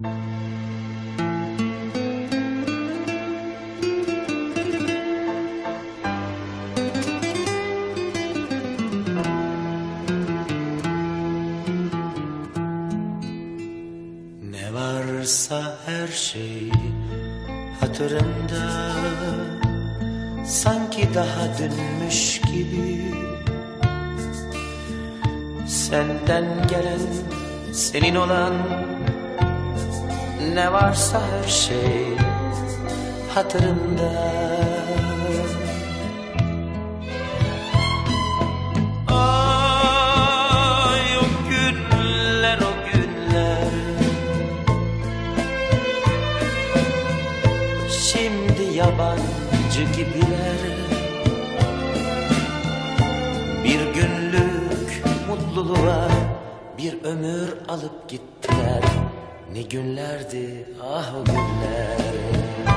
Ne varsa her şey hatırımda. Sanki daha dünmüş gibi. Senden gelen, senin olan Ne varsa her şey hatırımda. Ay o günler o günler. Şimdi yabancı gibiler. Bir günlük mutluluğa bir ömür alıp gittiler Ne günlerdi ah o günler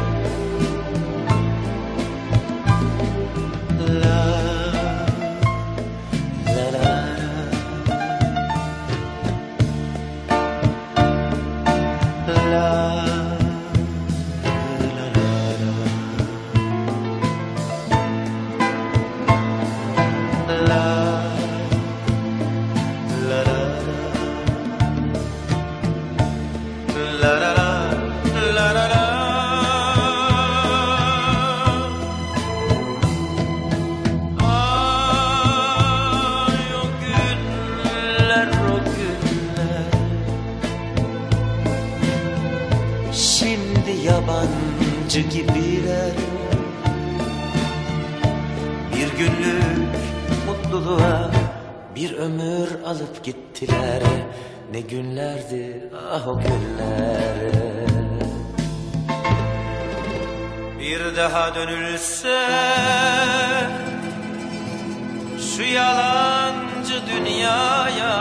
yabancı gibiler. Bir günlük mutluluğa bir ömür alıp gittiler. Ne günlerdi ah o günler. Bir daha dönülse şu yalancı dünyaya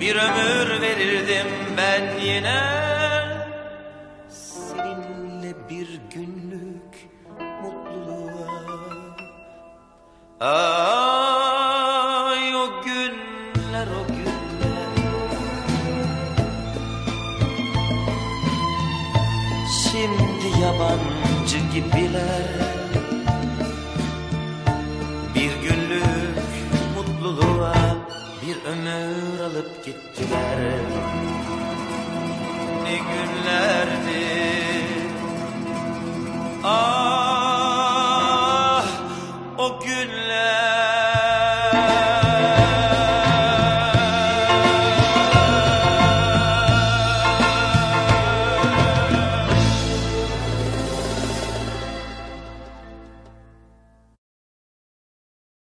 bir ömür verirdim ben yine. Seninle bir günlük Ay o günler o günler. Şimdi yabancı gibiler. Bir günlük mutluluğa bir ömür alıp gittiler. Ne günlerdi